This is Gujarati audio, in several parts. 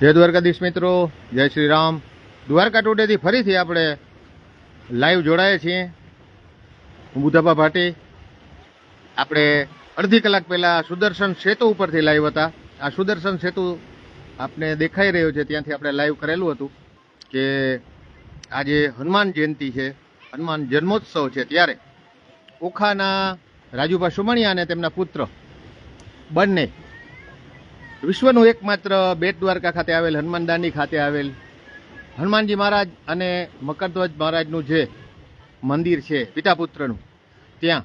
જય દ્વારકાધીશ મિત્રો, જય શ્રી રામ દ્વારકા ટુડેથી ફરીથી આપણે લાઈવ જોડાય છીએ. હું બુધાબા ભાટી. આપણે અડધી કલાક પહેલાં સુદર્શન સેતુ ઉપરથી લાઈવ હતા. આ સુદર્શન સેતુ આપને દેખાઈ રહ્યો છે, ત્યાંથી આપણે લાઈવ કરેલું હતું કે આજે હનુમાન જયંતિ છે, હનુમાન જન્મોત્સવ છે ત્યારે ઓખાના રાજુભા સુમણિયા અને તેમના પુત્ર બંને વિશ્વનું એકમાત્ર બેટ દ્વારકા ખાતે આવેલ હનુમાનદાની ખાતે આવેલ. હનુમાનજી મહારાજ અને મકરધ્વજ મહારાજનું જે મંદિર છે, પિતાપુત્રનું, ત્યાં.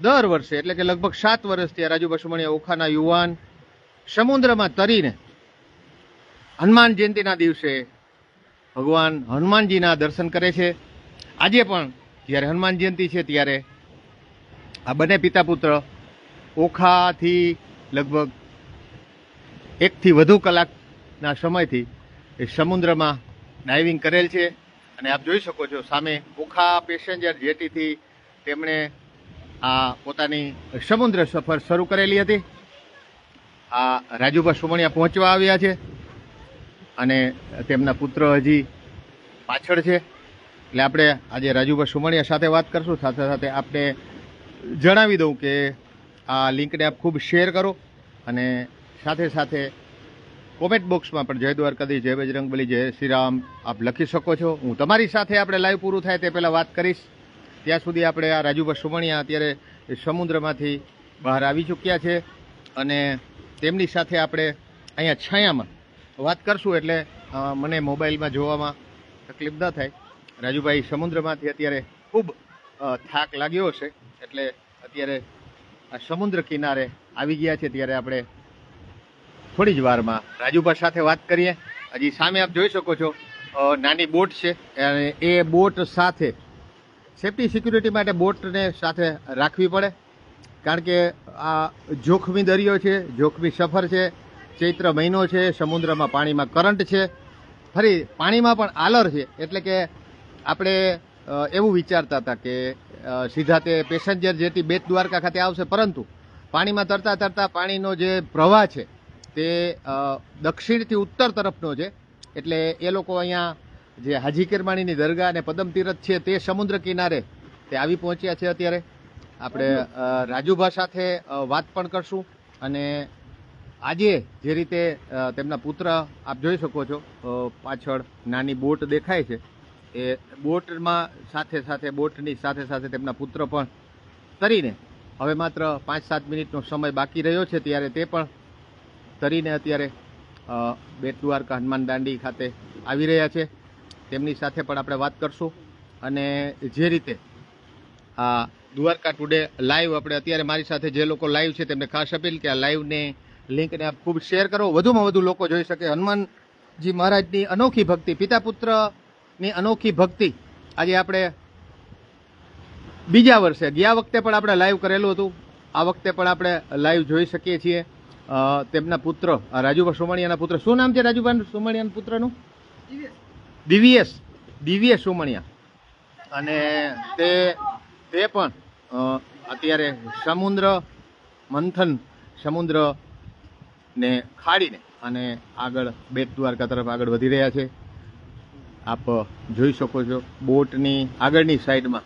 દર વર્ષે, એટલે કે લગભગ સાત વર્ષથી રાજુ બસુમણીયા ઓખાના યુવાન સમુદ્રમાં તરીને હનુમાન જયંતિના દિવસે ભગવાન હનુમાનજીના દર્શન કરે છે. આજે પણ જ્યારે હનુમાન જયંતિ છે ત્યારે આ બંને પિતા પુત્ર ઓખાથી લગભગ એકથી વધુ કલાકના સમયથી એ સમુદ્રમાં ડાઇવિંગ કરેલ છે. અને આપ જોઈ શકો છો, સામે ઓખા પેસેન્જર જેટીથી તેમણે આ પોતાની સમુદ્ર સફર શરૂ કરેલી હતી. આ રાજુભા સુમણિયા પહોંચવા આવ્યા છે અને તેમના પુત્ર હજી પાછળ છે. એટલે આપણે આજે રાજુભા સુમણિયા સાથે વાત કરશું. સાથે સાથે આપણે જણાવી દઉં કે આ લિંકને આપ ખૂબ શેર કરો અને સાથે સાથે કોમેન્ટ બોક્સમાં પણ જય દ્વારકાધી જય બજરંગબલી, જય શ્રી રામ આપ લખી શકો છો. હું તમારી સાથે આપણે લાઈવ પૂરું થાય તે પહેલાં વાત કરીશ. ત્યાં સુધી આપણે આ રાજુભાઈ સુમણિયા અત્યારે સમુદ્રમાંથી બહાર આવી ચૂક્યા છે અને તેમની સાથે આપણે અહીંયા છાયામાં વાત કરશું એટલે મને મોબાઈલમાં જોવામાં તકલીફ ન થાય. રાજુભાઈ સમુદ્રમાંથી અત્યારે ખૂબ થાક લાગ્યો હશે એટલે અત્યારે આ સમુદ્ર કિનારે આવી ગયા છે. ત્યારે આપણે થોડી જ વારમાં રાજુભા સાથે વાત કરીએ. હજી સામે આપ જોઈ શકો છો નાની બોટ છે. અને એ બોટ સાથે સેફટી સિક્યુરિટી માટે બોટને સાથે રાખવી પડે. કારણ કે આ જોખમી દરિયો છે, જોખમી સફર છે, ચૈત્ર મહિનો છે, સમુદ્રમાં પાણીમાં કરંટ છે. ફરી પાણીમાં પણ આલર છે. એટલે કે આપણે એવું વિચારતા હતા કે સીધા તે પેસેન્જર જેથી બેટ દ્વારકા ખાતે આવશે. પરંતુ પાણીમાં તરતા તરતા પાણીનો જે પ્રવાહ છે તે દક્ષિણથી ઉત્તર તરફનો છે. એટલે એ લોકો અહીંયા જે હાજી કિરમાણીની દરગાહ અને પદમ તીરથ છે તે સમુદ્ર કિનારે તે આવી પહોંચ્યા છે અત્યારે. આપણે રાજુભા સાથે વાત પણ કરશું. અને આજે જે રીતે તેમના પુત્ર આપ જોઈ શકો છો પાછળ નાની બોટ દેખાય છે. એ બોટમાં સાથે સાથે, બોટની સાથે સાથે તેમના પુત્ર પણ તરીને હવે માત્ર પાંચ સાત મિનિટનો સમય બાકી રહ્યો છે ત્યારે તે પણ તરીને અત્યારે બેટ દ્વારકા હનુમાન દાંડી ખાતે આવી રહ્યા છે. તેમની સાથે પણ આપણે વાત કરશું. અને જે રીતે, આ દ્વારકા ટુડે લાઈવ આપણે અત્યારે મારી સાથે જે લોકો લાઈવ છે તેમને ખાસ અપીલ કે આ લાઈવને લિંકને આપ ખૂબ શેર કરો. વધુમાં વધુ લોકો જોઈ શકે. હનુમાનજી મહારાજની અનોખી ભક્તિ પિતા પુત્રની અનોખી ભક્તિ આજે આપણે બીજા વર્ષે, ગયા વખતે પણ આપણે લાઈવ કરેલું હતું. આ વખતે પણ આપણે લાઈવ જોઈ શકીએ છીએ. તેમના પુત્ર રાજુભા સોમણિયાના પુત્ર. શું નામ છે રાજુભા સોમણિયાના પુત્રનું? દિવ્યેશ. દિવ્યેશ સોમણિયા. અને તે તે પણ અત્યારે સમુદ્ર મંથન સમુદ્રને ખાડીને અને આગળ બેટ દ્વારકા તરફ આગળ વધી રહ્યા છે. આપ જોઈ શકો છો બોટની આગળની સાઈડમાં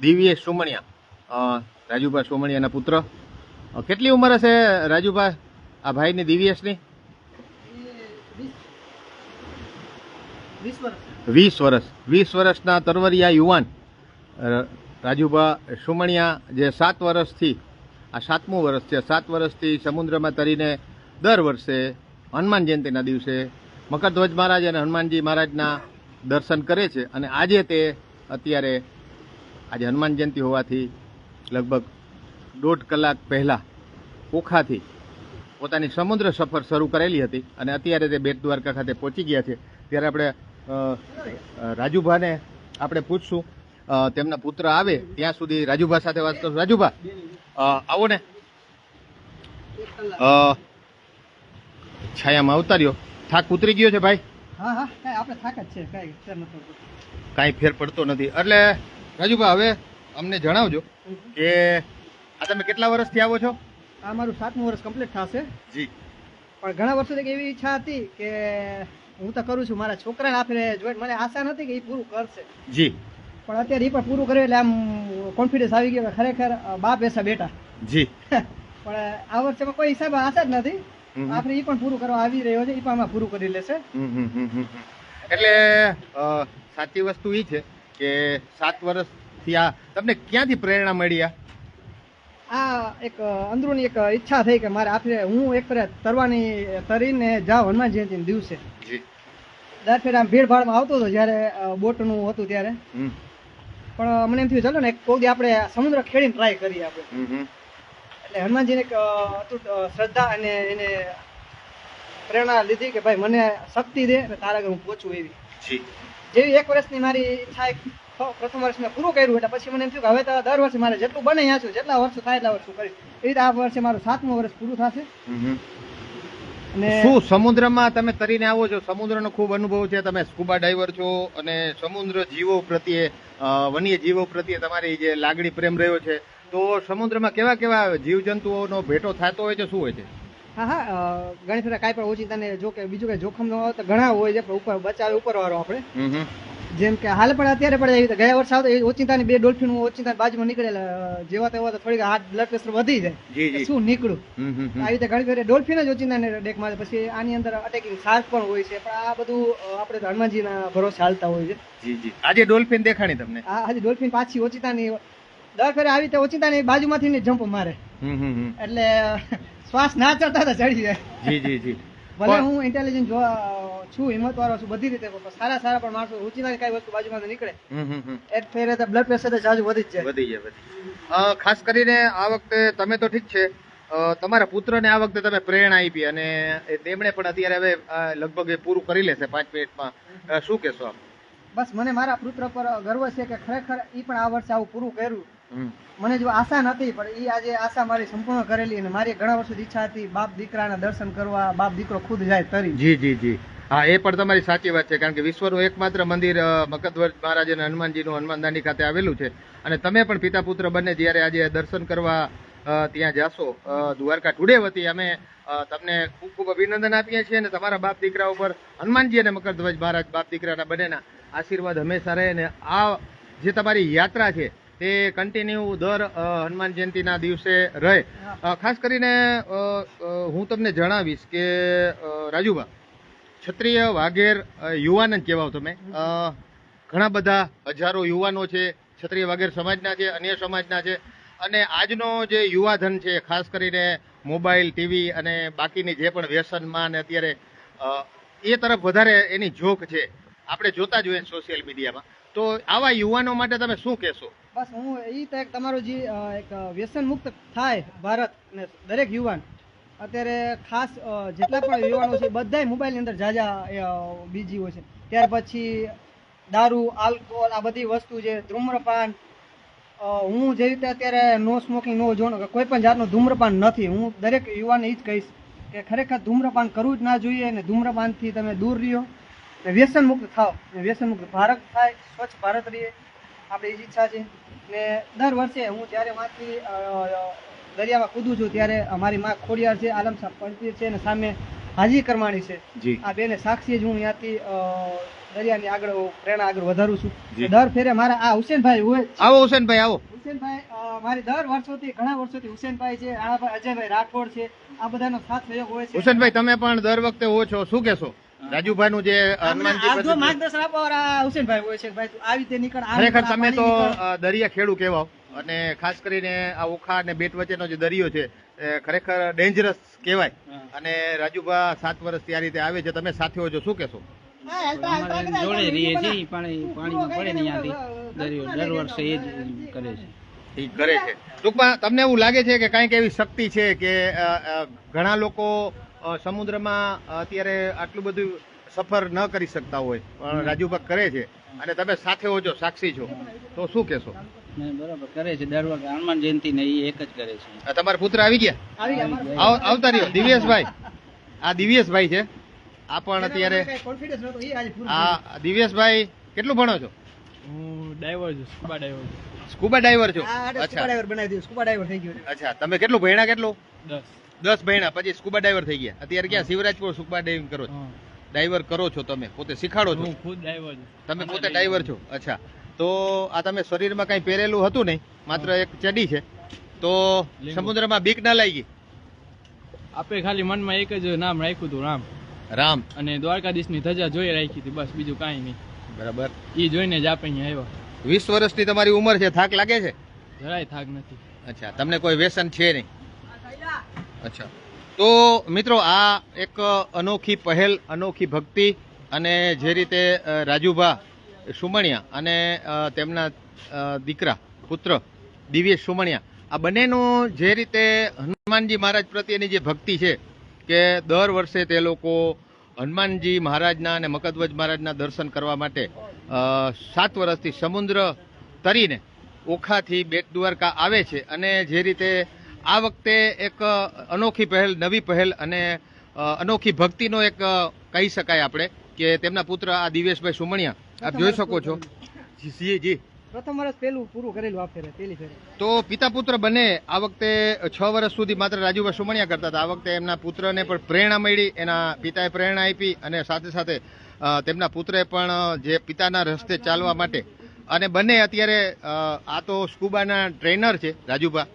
દિવ્યેશ સોમણિયા રાજુભા સોમણિયાના પુત્ર. કેટલી ઉંમર હશે રાજુભા? આ ભાઈની દિવ્યેશની વીસ વર્ષ. વીસ વર્ષના તરવરિયા યુવાન રાજુભા સુમણિયા, જે સાત વર્ષથી, આ સાતમું વર્ષ છે, સાત વર્ષથી સમુદ્રમાં તરીને દર વર્ષે હનુમાન જયંતિના દિવસે મકરધ્વજ મહારાજ અને હનુમાનજી મહારાજના દર્શન કરે છે અને આજે તે અત્યારે, આજે હનુમાન જયંતિ હોવાથી લગભગ દોઢ કલાક પહેલાં ઓખાથી પોતાની સમુદ્ર સફર શરૂ કરેલી હતી અને અત્યારે તે બેટ દ્વારકા ખાતે પહોંચી ગયા છે. ત્યારે આપણે રાજુભાને આપણે પૂછશું તેમના પુત્ર આવે ત્યાં સુધી રાજુભા સાથે વાત કરશું. રાજુભા આવો ને. છાયામાં અવતાર્યો. થાક ઉતરી ગયો છે ભાઈ? હા હા થાક જ છે કાંઈ ફેર પડતો. કાંઈ ફેર પડતો નથી. એટલે રાજુભા હવે અમને જણાવજો કે આ તમે કેટલા વર્ષથી આવો છો? આ મારું સાતમું વર્ષ કમ્પ્લીટ થશે. જી. પણ ઘણા વર્ષોથી એવી ઈચ્છા હતી કે હું તો કરું છું મારા છોકરાને આપણે જોઈને મને આશા નથી કે એ પૂરું કરશે. જી. પણ અત્યારે એ પણ પૂરું કર્યું એટલે આમ કોન્ફિડન્સ આવી ગયો કે ખરેખર બાપ એસા બેટા. જી. પણ આ વર્ષેમાં કોઈ હિસાબ આશા જ નથી. આપણે એ પણ પૂરું કરવા આવી રહ્યો છે એ પણ આમાં પૂરું કરી લેશે. એટલે સાચી વસ્તુ એ છે કે સાત વર્ષથી આ તમને ક્યાંથી પ્રેરણા મળી આ? આ એક અંદરૂની એક ઈચ્છા થઈ કે મારે આખરે હું એક ફેરે તરવાની તરીને જાઉં હનુમાન જયંતિ દિવસે. દર ફેરે આમ ભીડભાડમાં આવતો હતો જ્યારે બોટનું હતું ત્યારે. પણ મને એમ થયું ચાલો ને એક કોઈ દી આપણે સમુદ્ર ખેડીને ટ્રાય કરીએ આપણે. એટલે હનુમાનજીને એક અતૂટ શ્રદ્ધા અને એને પ્રેરણા લીધી કે ભાઈ મને શક્તિ દે અને તારા આગળ હું પહોંચું એવી. જેવી એક વર્ષની મારી ઈચ્છા પ્રથમ વર્ષ મેં પૂરું કર્યું એટલે પછી મને એમ થયું કે હવે તો દર વર્ષે મારે જેટલું બને ત્યાં છું જેટલા વર્ષો થાય એટલા વર્ષો કરીશ. એ રીતે આ વર્ષે મારું સાતમું વર્ષ પૂરું થશે. અને શું સમુદ્રમાં તમે તરીને આવો છો? સમુદ્રનો ખૂબ અનુભવ છે. તમે સ્કુબા ડાઈવર છો અને સમુદ્ર જીવો પ્રત્યે વન્ય જીવો પ્રત્યે તમારી જે લાગણી પ્રેમ રહ્યો છે. તો સમુદ્રમાં કેવા કેવા જીવજંતુઓનો ભેટો થતો હોય છે? શું હોય છે? હા હા ઘણી ફેરા કાંઈ પણ ઓછી તને જો કે બીજું કઈ જોખમ ન હોય તો ઘણા હોય છે ઉપર બચાવે ઉપર વાળો આપણે. જેમ કે હાલ પણ અત્યારે પણ રીતે ગયા વર્ષે આવતો એ ઓચિંતાની બે ડોલ્ફિન ઓચિંતા બાજુમાં નીકળેલા જેવા તેવા તો થોડીક હાથ બ્લડ પ્રેશર વધી જાય. શું નીકળું. આવી રીતે ઘણી ફેરે ડોલ્ફિન જ ઓચિંતાને ડેક મારે પછી આની અંદર અટેકિંગ શાર્ક પણ હોય છે. પણ આ બધું આપણે હનુમાનજીના ભરોસે હાલતા હોય છે. આજે ડોલ્ફિન દેખાણી તમને? આજે ડોલ્ફિન પાછી ઓચિંતાની દર ફેરે આવી રીતે ઓચિંતાની બાજુમાંથી જમ્પ મારે. એટલે શ્વાસ ના ચડતા તો ચડી જાય. જી જી જી. ભલે હું ઇન્ટેલિજન્ટ છું હિંમત વાળો છું બધી રીતે સારા સારા પણ માણસો રૂચિના કઈ વસ્તુ બાજુમાં નીકળે. હમ હમ હમ. એક ફેરે તો બ્લડ પ્રેશર તો જાજુ વધી જ જાય. વધી જાય વધી ખાસ કરીને આ વખતે તમે તો ઠીક છે. તમારા પુત્રને આ વખતે તમે પ્રેરણા આપી અને તેમણે પણ અત્યારે હવે લગભગ એ પૂરું કરી લેશે પાંચ મિનિટમાં. શું કહેશો આપ? બસ મને મારા પુત્ર પર ગર્વ છે કે ખરેખર એ પણ આ વર્ષે આવું પૂરું કર્યું. મને જો આશા નથી પણ એ આજે આશા મારી સંપૂર્ણ કરેલી અને મારી ઘણા વર્ષોથી ઈચ્છા હતી બાપ દીકરાના દર્શન કરવા બાપ દીકરો ખુદ જાય તરી. જી જી જી. હા એ પણ તમારી સાચી વાત છે કારણ કે વિશ્વનું એકમાત્ર મંદિર અ, મહારાજ અને હનુમાનજીનું હનુમાનદાની ખાતે આવેલું છે. અને તમે પણ પિતા પુત્ર બંને જ્યારે આજે દર્શન કરવા ત્યાં જાશો દ્વારકા ટુડે વતી અમે તમને ખૂબ ખૂબ અભિનંદન આપીએ છીએ અને તમારા બાપ દીકરા ઉપર હનુમાનજી અને મકરધ્વજ મહારાજ બાપ દીકરાના બંનેના આશીર્વાદ હંમેશા રહે અને આ જે તમારી યાત્રા છે તે કન્ટિન્યુ દર હનુમાન જયંતિના દિવસે રહે. ખાસ કરીને હું તમને જણાવીશ કે રાજુભા ક્ષત્રિય વાઘેર યુવાન જ કહેવાઓ તમે. ઘણા બધા હજારો યુવાનો છે, ક્ષત્રિય વાઘેર સમાજના છે, અન્ય સમાજના છે. અને આજનો જે યુવાધન છે, ખાસ કરીને મોબાઈલ, ટીવી અને બાકીની જે પણ વ્યસનમાં અત્યારે એ તરફ વધારે એની જોક છે. આપણે જોતા જ હોઈએ સોશિયલ મીડિયામાં તો આવા યુવાનો માટે તમે શું કહેશો? બસ હું એ તો એક તમારું જે એક વ્યસન મુક્ત થાય ભારત ને દરેક યુવાન, અત્યારે ખાસ જેટલા પણ યુવાનો છે, બધાય મોબાઈલની અંદર જાજા બીજી હોય છે. ત્યાર પછી દારૂ, આલ્કોહોલ, આ બધી વસ્તુ છે, ધૂમ્રપાન હું જે રીતે અત્યારે નો સ્મોકિંગ, નો જોનો કોઈ પણ જાતનું ધૂમ્રપાન નથી. હું દરેક યુવાનને એ જ કહીશ કે ખરેખર ધૂમ્રપાન કરવું જ ના જોઈએ અને ધૂમ્રપાનથી તમે દૂર રહ્યો વ્યસન મુક્ત થાવ. વ્યસન મુક્ત ભારત થાય, સ્વચ્છ ભારત રહીએ. આપણી એ જ ઈચ્છા છે ને દર વર્ષે હું જ્યારે માંથી દરિયામાં કૂદું છું ત્યારે અમારી માં ખોડિયાર છે આલમ સાહેબ છે અને સામે હાજી કરમાણી છે. આ બેને સાક્ષી જ હું ત્યાંથી દરિયાની આગળ પ્રેરણા આગળ વધારું છું. દર ફેરે મારા આ હુસેનભાઈ હોય આવો હુસેનભાઈ આવો. હુસેનભાઈ મારી દર વર્ષોથી ઘણા વર્ષોથી હુસેનભાઈ છે રાણાભાઈ અજયભાઈ રાઠોડ છે આ બધાનો સાથ સહયોગ હોય છે. હુસેનભાઈ તમે પણ દર વખતે હો છો. શું કહેશો? રાજુભાઈનું જે અમને હનુમાનજી આ જો માર્ગદર્શન આપો હુસેનભાઈ હોય છે ભાઈ આવી રીતે નીકળ ખરેખર તમે તો દરિયા ખેડૂ કહેવાઓ. અને ખાસ કરીને આ ઓખા અને બેટ વચ્ચેનો જે દરિયો છે એ ખરેખર ડેન્જરસ કહેવાય. અને રાજુભા સાત વર્ષથી આ રીતે આવે છે. તમે સાથીઓ છો શું કહેશો? જોડે રહીએ છીએ પાણી પાણીમાં પડે ને દરિયો દર વર્ષે એ જ કરે છે. એ કરે છે. ટૂંકમાં તમને એવું લાગે છે કે કાંઈક એવી શક્તિ છે કે ઘણા લોકો સમુદ્રમાં અત્યારે આટલું બધું સફર ન કરી શકતા હોય પણ રાજુભાઈ કરે છે. અને તમે સાથે હો છો સાક્ષી છો. તો શું કહેશો? બરાબર કરે છે. દર વખતે હનુમાન જયંતિ ને એ એક જ કરે છે. તમારા પુત્ર આવી ગયા? આવી ગયા અમારા આવ- આવતા રહ્યો. દિવ્યેશભાઈ. આ દિવ્યેશભાઈ છે. આ પણ અત્યારે આ દિવ્યેશભાઈ કેટલું ભણો છો? હું ડાઈવર છું સ્કુબા ડાઈવર છું. સ્કૂબા ડાઈવર છો? અચ્છા. ડાઈવર બનાવી દીધું, scuba ડાઈવર થઈ ગયો અચ્છા. તમે કેટલું ભણ્યા કેટલું? દસ. દસ ભણ્યા પછી સ્કુબા ડાઈવર થઈ ગયા. અત્યારે ક્યાં? શિવરાજપુર સ્કુબા ડાઈવિંગ કરો છો. ડાઈવર કરો છો તમે પોતે શીખાડો છો? હું ખુદ ડાઈવર તમે પોતે ડાઈવર છો? અચ્છા. તો આ તમે શરીરમાં કઈ પહેરેલું હતું નહીં? માત્ર એક ચડી છે. તો સમુદ્રમાં બીક ના લાગી? આપણે ખાલી મનમાં એક જ નામ રાખ્યું હતું રામ. રામ. અને દ્વારકાધીશની ધજા જોઈ રાખી હતી બસ બીજું કાંઈ નહીં. બરાબર. એ જોઈને જ આપણે અહીંયા આવ્યા. વીસ વર્ષની તમારી ઉંમર છે થાક લાગે છે? જરાય થાક નથી. અચ્છા તમને કોઈ વ્યસન છે નહીં? અચ્છા. તો મિત્રો, આ એક અનોખી પહેલ, અનોખી ભક્તિ અને જે રીતે રાજુભા સુમણિયા અને તેમના દીકરા, પુત્ર દિવ્યેશ સુમણિયા, આ બંનેનું જે રીતે હનુમાનજી મહારાજ પ્રત્યેની જે ભક્તિ છે કે દર વર્ષે તે લોકો હનુમાનજી મહારાજના અને મકદવજ મહારાજના દર્શન કરવા માટે સાત વર્ષથી સમુદ્ર તરીને ઓખાથી બેટ દ્વારકા આવે છે અને જે રીતે આ વખતે એક અનોખી પહેલ નવી પહેલ અને અનોખી ભક્તિનો એક કહી શકાય આપણે કે તેમના પુત્ર આ દિવેશભાઈ સુમણિયા. આપ જોઈ શકો છો. જી જી. પ્રથમ વર્ષ પહેલું પૂરું કરેલું આ ફેરે પહેલી ફેરે. તો પિતા પુત્ર બને આ વખતે છ વર્ષ સુધી માત્ર રાજુભાઈ સુમણિયા કરતા હતા. આ વખતે એમના પુત્રને પણ પ્રેરણા મળી એના પિતાએ પ્રેરણા આપી અને સાથે સાથે તેમના પુત્રે પણ જે પિતાના રસ્તે ચાલવા માટે અને બંને અત્યારે આ તો સ્કુબાના ટ્રેનર છે રાજુભા.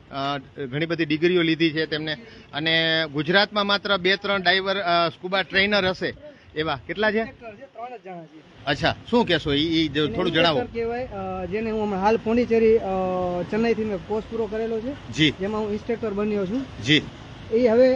ઘણી બધી ડિગ્રીઓ લીધી છે તેમને. અને ગુજરાતમાં માત્ર બે ત્રણ ડાઈવર સ્કૂબા ટ્રેનર હશે. એવા કેટલા છે? અચ્છા શું કહેશો? એ થોડું જણાવો. કહેવાય જેને હું હમણાં હાલ પોંડિચેરી ચેન્નાઈથી ચેન્નઈથી મેં કોર્સ પૂરો કરેલો છે. જી. જેમાં હું ઇન્સ્ટ્રક્ટર બન્યો છું. જી. એ હવે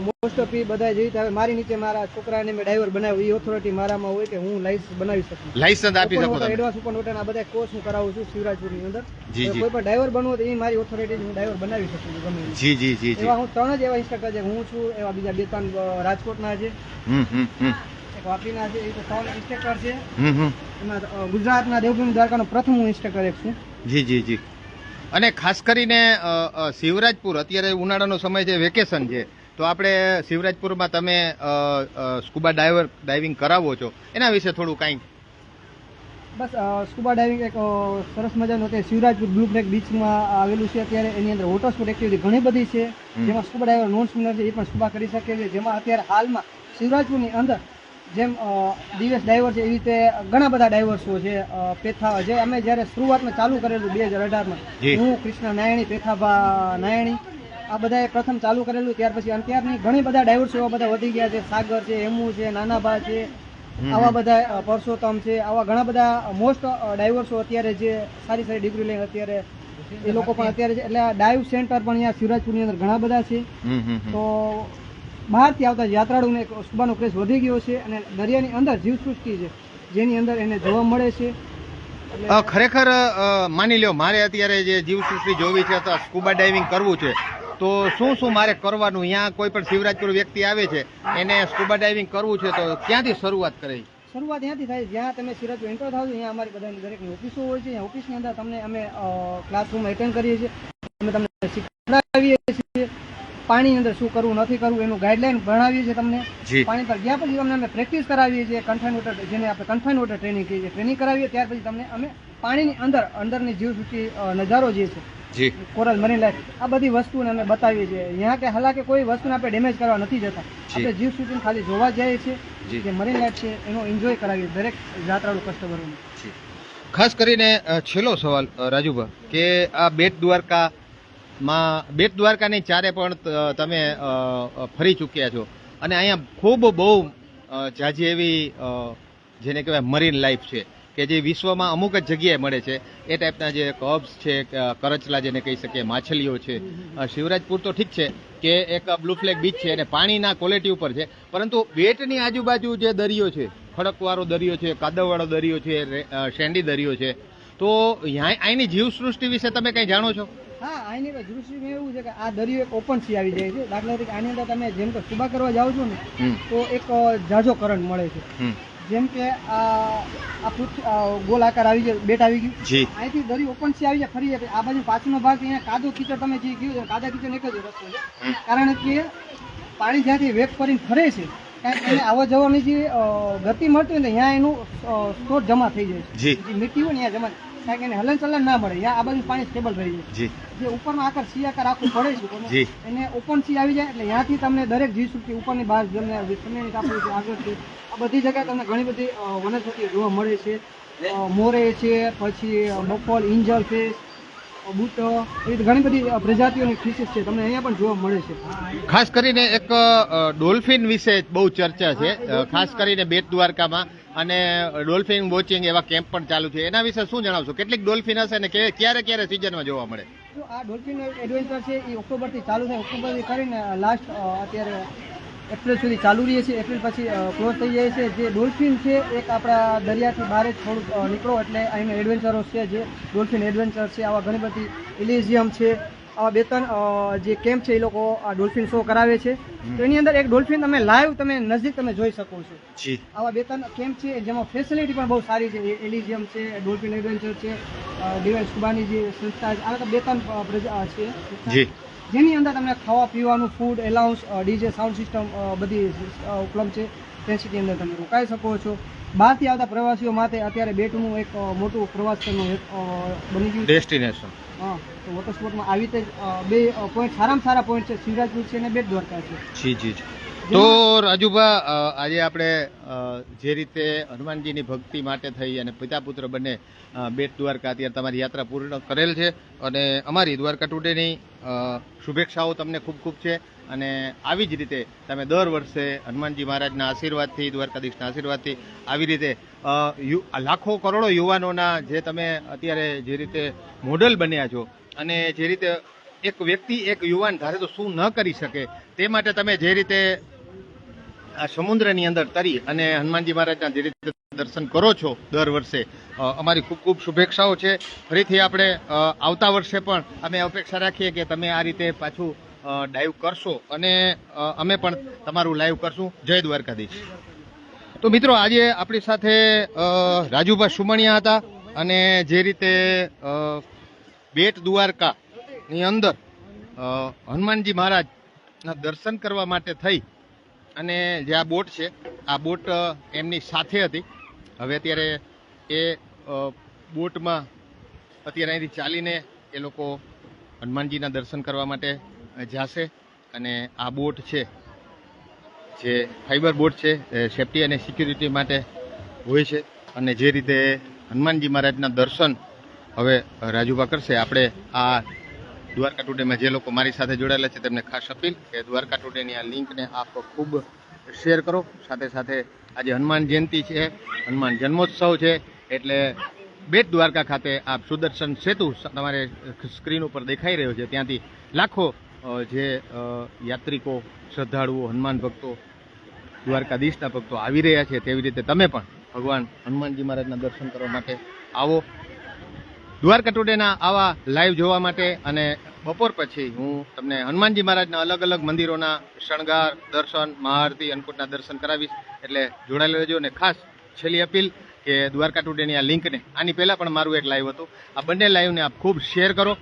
મોસ્ટ ઓફ એ બધા જે રીતે હવે મારી નીચે મારા છોકરાને મેં ડ્રાઈવર બનાવ્યું એ ઓથોરિટી મારામાં હોય કે હું લાઇસન્સ બનાવી શકું. લાઇસન્સ આપી શકો એડવાન્સ ઉપર નોટન આ બધા કોર્સ હું કરાવું છું શિવરાજપુરની અંદર. જી, જી. કોઈ પણ ડ્રાઈવર બનવો તો એ મારી ઓથોરિટી હું ડ્રાઈવર બનાવી શકું છું ગમે જી જી જી જી. એવા હું ત્રણ જ એવા ઇન્સ્ટ્રક્ટર છે. હું છું એવા બીજા બે ત્રણ રાજકોટના છે. હમ હમ હમ. એક વાપીના છે એ તો ત્રણ ઇન્સ્ટ્રક્ટર છે. હમ હમ. એમાં ગુજરાતના દેવભૂમિ દ્વારકાનો પ્રથમ હું ઇન્સ્ટ્રક્ટર એક છું. જી જી જી. અને ખાસ કરીને શિવરાજપુર અત્યારે ઉનાળાનો સમય છે વેકેશન છે તો આપણે શિવરાજપુરમાં તમે સ્કુબા ડાઈવર ડાઇવિંગ કરાવો છો એના વિશે થોડું કાંઈ. બસ સ્કૂબા ડાઇવિંગ એક સરસ મજાનું કે શિવરાજપુર બ્લુ ફ્લેગ બીચમાં આવેલું છે. અત્યારે એની અંદર વોટર સ્પોર્ટ એક્ટિવિટી ઘણી બધી છે. જેમાં સ્કુબા ડાઈવર નોન સ્વિમર છે એ પણ સ્કુબા કરી શકે છે. જેમાં અત્યારે હાલમાં શિવરાજપુરની અંદર જેમ દિવસ ડાઈવર છે એવી રીતે ઘણા બધા ડાઈવર્સો છે. પેથા જે અમે જ્યારે શરૂઆતમાં ચાલુ કરેલું બે હજાર અઢારમાં. હું કૃષ્ણ નાયણી પેથાભા નાયણી આ બધાએ પ્રથમ ચાલુ કરેલું ત્યાર પછી અત્યારની ઘણી બધા ડાઈવર્સો એવા બધા વધી ગયા છે. સાગર છે હેમુ છે નાનાભા છે આવા બધા પરસોત્તમ છે આવા ઘણા બધા મોસ્ટ ડાઈવર્સો અત્યારે જે સારી સારી ડિગ્રી લઈને અત્યારે એ લોકો પણ અત્યારે એટલે આ ડાઈવ સેન્ટર પણ અહીંયા શિવરાજપુરની અંદર ઘણા બધા છે. તો બહારથી આવતા યાત્રાળુને એક સ્કુબાનો ક્રેઝ વધી ગયો છે અને દરિયાની અંદર જીવસૃષ્ટિ છે જેની અંદર એને જોવા મળે છે. ખરેખર માની લ્યો મારે અત્યારે જે જીવસૃષ્ટિ જોવી છે અથવા સ્કુબા ડાઇવિંગ કરવું છે તો શું શું મારે કરવાનું? અહીંયા કોઈ પણ શિવરાજપુર વ્યક્તિ આવે છે એને સ્કુબા ડાઇવિંગ કરવું છે તો ક્યાંથી શરૂઆત કરે? શરૂઆત ત્યાંથી થાય જ્યાં તમે સિરાજપુર એન્ટર થાવ છો અહીંયા અમારી બધાની દરેકની ઓફિસો હોય છે. અહીંયા ઓફિસની અંદર તમને અમે ક્લાસરૂમ એટેન્ડ કરીએ છીએ. અમે તમને શીખડાવીએ છીએ. પાણીની અંદર શું કરવું નથી કરવું એનું ગાઈડલાઈન ભણાવીએ છીએ તમને. પાણી પર ગયા પછી તમને અમે પ્રેક્ટિસ કરાવીએ છીએ કન્ફાઇન વોટર જેને આપણે કન્ફાઇન વોટર ટ્રેનિંગ કહીએ છીએ ટ્રેનિંગ કરાવીએ ત્યાર પછી તમને અમે પાણીની અંદર અંદરની જીવસૃષ્ટિ નજારો જે છે કોરલ મરીન લાઈફ આ બધી વસ્તુને અમે બતાવીએ છીએ. અહીંયા કે હાલાકે કોઈ વસ્તુને આપણે ડેમેજ કરવા નથી જતા. આપણે જીવસૃષ્ટિને ખાલી જોવા જઈએ છીએ જે. મરીન લાઈફ છે એનો એન્જોય કરાવીએ દરેક યાત્રાળુ કસ્ટમરોને ખાસ કરીને છેલ્લો સવાલ રાજુભાઈ કે આ બેટ દ્વારકા માં બેટ દ્વારકાની ચારે પણ તમે ફરી ચૂક્યા છો. અને અહીંયા ખૂબ બહુ જાજી એવી જેને કહેવાય મરીન લાઈફ છે, કે જે વિશ્વમાં અમુક જ જગ્યાએ મળે છે. એ ટાઈપના જે કબ્સ છે કરચલા જેને કહી શકીએ, માછલીઓ છે. શિવરાજપુર તો ઠીક છે, કે એક બ્લુ ફ્લેગ બીચ છે અને પાણીના ક્વોલિટી ઉપર છે. પરંતુ બેટની આજુબાજુ જે દરિયો છે, ખડકવાળો દરિયો છે, કાદવવાળો દરિયો છે શેન્ડી દરિયો છે, તો અહીંની જીવસૃષ્ટિ વિશે તમે કંઈ જાણો છો? હા આની દૃષ્ટિમાં એવું છે કે આ દરિયો એક ઓપન સી આવી જાય છે. દાખલા તરીકે આની અંદર તમે જેમ કે સુબા કરવા જાઓ છો ને તો એક જાજો કરંટ મળે છે. જેમ કે આ ગોળ આકાર આવી ગયો બેટ આવી ગયું. અહીંથી દરિયો ઓપન સી આવી જાય ફરી જાય. આ બાજુ પાછળનો ભાગ અહીંયા કાદો કીચડ તમે જે કીધું કાદા કીચડ એક જ રસ્તો છે. કારણ કે પાણી જ્યાંથી વેગ કરીને ફરે છે એને આવવા જવાની જે ગતિ મળતી હોય ને ત્યાં એનું સ્ટોર જમા થઈ જાય છે. જે મીઠી હોય ને ત્યાં જમા કારણ કે એને હલન ચલન ના મળે આ બાજુ પાણી સ્ટેબલ રહી જાય. જી. જે ઉપરનો આકાર સી આકાર આખું પડે છે. એને ઓપન સી આવી જાય એટલે ત્યાંથી તમને દરેક જીવસૃષ્ટિ ઉપરની બહાર તમને વિસ્તરણની છે આગળ છે આ બધી જગ્યાએ તમને ઘણી બધી વનસ્પતિ જોવા મળે છે. મોરે છે પછી મફોલ ઇન્જર ફિશ અ, બૂટો એવી ઘણી બધી પ્રજાતિઓની ફિશિસ છે તમને અહીંયા પણ જોવા મળે છે. ખાસ કરીને એક ડોલ્ફિન વિશે બહુ ચર્ચા છે. ખાસ કરીને બેટ દ્વારકામાં અને ડોલ્ફિન વોચિંગ એવા કેમ્પ પણ ચાલુ છે. એના વિશે શું જણાવશો? કેટલીક ડોલ્ફિન હશે અને ક્યારે ક્યારે સિઝનમાં જોવા મળે? આ ડોલ્ફિન એડવેન્ચર છે એ ઓક્ટોબરથી ચાલુ થાય. ઓક્ટોબરથી કરીને લાસ્ટ અત્યારે એપ્રિલ સુધી ચાલુ રહીએ છીએ એપ્રિલ પછી ક્લોઝ થઈ જાય છે. જે ડોલ્ફિન છે એક આપણા દરિયાથી બહાર જ થોડુંક નીકળો એટલે અહીંના એડવેન્ચરો છે જે ડોલ્ફિન એડવેન્ચર છે. આવા ઘણી બધી ઇલિઝિયમ છે. આવા બે ત્રણ જે કેમ્પ છે એ લોકો આ ડોલ્ફિન શો કરાવે છે. તો એની અંદર એક ડોલ્ફિન તમે લાઈવ તમે નજીક તમે જોઈ શકો છો. જી. આવા બે ત્રણ કેમ્પ છે જેમાં ફેસિલિટી પણ બહુ સારી છે. એલિઝિયમ છે ડોલ્ફિન એડવેન્ચર છે ડિવાઇસ સ્કુબાની જે સંસ્થા છે. આ બે ત્રણ પ્રજા છે. જી. જેની અંદર તમને ખાવા પીવાનું food allowance DJ sound system બધી ઉપલબ્ધ છે ફેસિલિટી અંદર તમે રોકાઈ શકો છો. બહારથી આવતા પ્રવાસીઓ માટે અત્યારે બેટનું એક મોટું પ્રવાસનું એક બની ગયું ડેસ્ટિનેશન હા તો વોટર સ્પોર્ટમાં આવી રીતે બે પોઈન્ટ સારામાં સારા પોઈન્ટ છે. શિવરાજપુર છે અને બેટ દ્વારકા છે. જી જી જી. તો રાજુભા આજે આપણે જે રીતે હનુમાનજીની ભક્તિ માટે થઈ અને પિતા પુત્ર બંને બેટ દ્વારકા અત્યારે તમારી યાત્રા પૂર્ણ કરેલ છે અને અમારી દ્વારકા ટુડેની શુભેચ્છાઓ તમને ખૂબ ખૂબ છે અને આવી જ રીતે તમે દર વર્ષે હનુમાનજી મહારાજના આશીર્વાદથી દ્વારકાધીશના આશીર્વાદથી આવી રીતે લાખો કરોડો યુવાનોના જે તમે અત્યારે જે રીતે મોડલ બન્યા છો અને જે રીતે એક વ્યક્તિ એક યુવાન ધારે તો શું ન કરી શકે તે માટે તમે જે રીતે આ સમુદ્રની અંદર તરી અને હનુમાનજી મહારાજના જે રીતે દર્શન કરો છો દર વર્ષે અમારી ખૂબ ખૂબ શુભેચ્છાઓ છે. ફરીથી આપણે આવતા વર્ષે પણ અમે અપેક્ષા રાખીએ કે તમે આ રીતે પાછું ડાઈવ કરશો અને અમે પણ તમારું લાઈવ કરશું. જય દ્વારકાધીશ. તો મિત્રો, આજે આપણી સાથે રાજુભા સુમણિયા હતા અને જે રીતે બેટ દ્વારકાની અંદર હનુમાનજી મહારાજના દર્શન કરવા માટે થઈ અને જે આ બોટ છે, આ બોટ એમની સાથે હતી. હવે અત્યારે એ બોટમાં અત્યારે અહીંથી ચાલીને એ લોકો હનુમાનજીના દર્શન કરવા માટે જશે. અને આ બોટ છે, જે ફાઈબર બોટ છે સેફટી અને સિક્યુરિટી માટે હોય છે. અને જે રીતે હનુમાનજી મહારાજના દર્શન હવે રાજુભા કરશે. આપણે આ દ્વારકા ટુડેમાં જે લોકો મારી સાથે જોડાયેલા છે, તેમને ખાસ અપીલ કે દ્વારકા ટુડેની આ લિંકને આપ ખૂબ શેર કરો. સાથે સાથે આજે હનુમાન જયંતિ છે, હનુમાન જન્મોત્સવ છે, એટલે બેટ દ્વારકા ખાતે આપ સુદર્શન સેતુ તમારે સ્ક્રીન ઉપર દેખાઈ રહ્યો છે. ત્યાંથી લાખો જે યાત્રિકો, શ્રદ્ધાળુઓ, હનુમાન ભક્તો, દ્વારકાધીશના ભક્તો આવી રહ્યા છે. તેવી રીતે તમે પણ ભગવાન હનુમાનજી મહારાજના દર્શન કરવા માટે આવો. દ્વારકા ટુડેના આવા લાઈવ જોવા માટે અને બપોર પછી હું તમને હનુમાનજી મહારાજના અલગ અલગ મંદિરોના શણગાર, દર્શન, મહાઆરતી, અન્નકૂટના દર્શન કરાવીશ. એટલે જોડાયેલા રહેજો અને ખાસ છેલ્લી અપીલ કે દ્વારકા ટુડેની આ લિંકને, આની પહેલાં પણ મારું એક લાઈવ હતું. આ બંને લાઈવને આપ ખૂબ શેર કરો.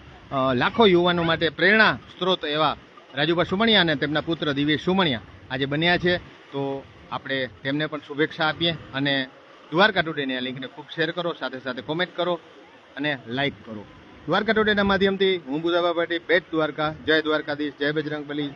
લાખો યુવાનો માટે પ્રેરણા સ્ત્રોત એવા રાજુભા સુમણિયા અને તેમના પુત્ર દિવેશ સુમણિયા આજે બન્યા છે. તો આપણે તેમને પણ શુભેચ્છા આપીએ અને દ્વારકા ટુડેની આ લિંકને ખૂબ શેર કરો, સાથે સાથે કોમેન્ટ કરો. અને લાઈક કરો. દ્વારકા ટુડેના માધ્યમથી હું બુધાબા પાટી બેટ દ્વારકા, જય દ્વારકાધીશ, જય બજરંગ બલી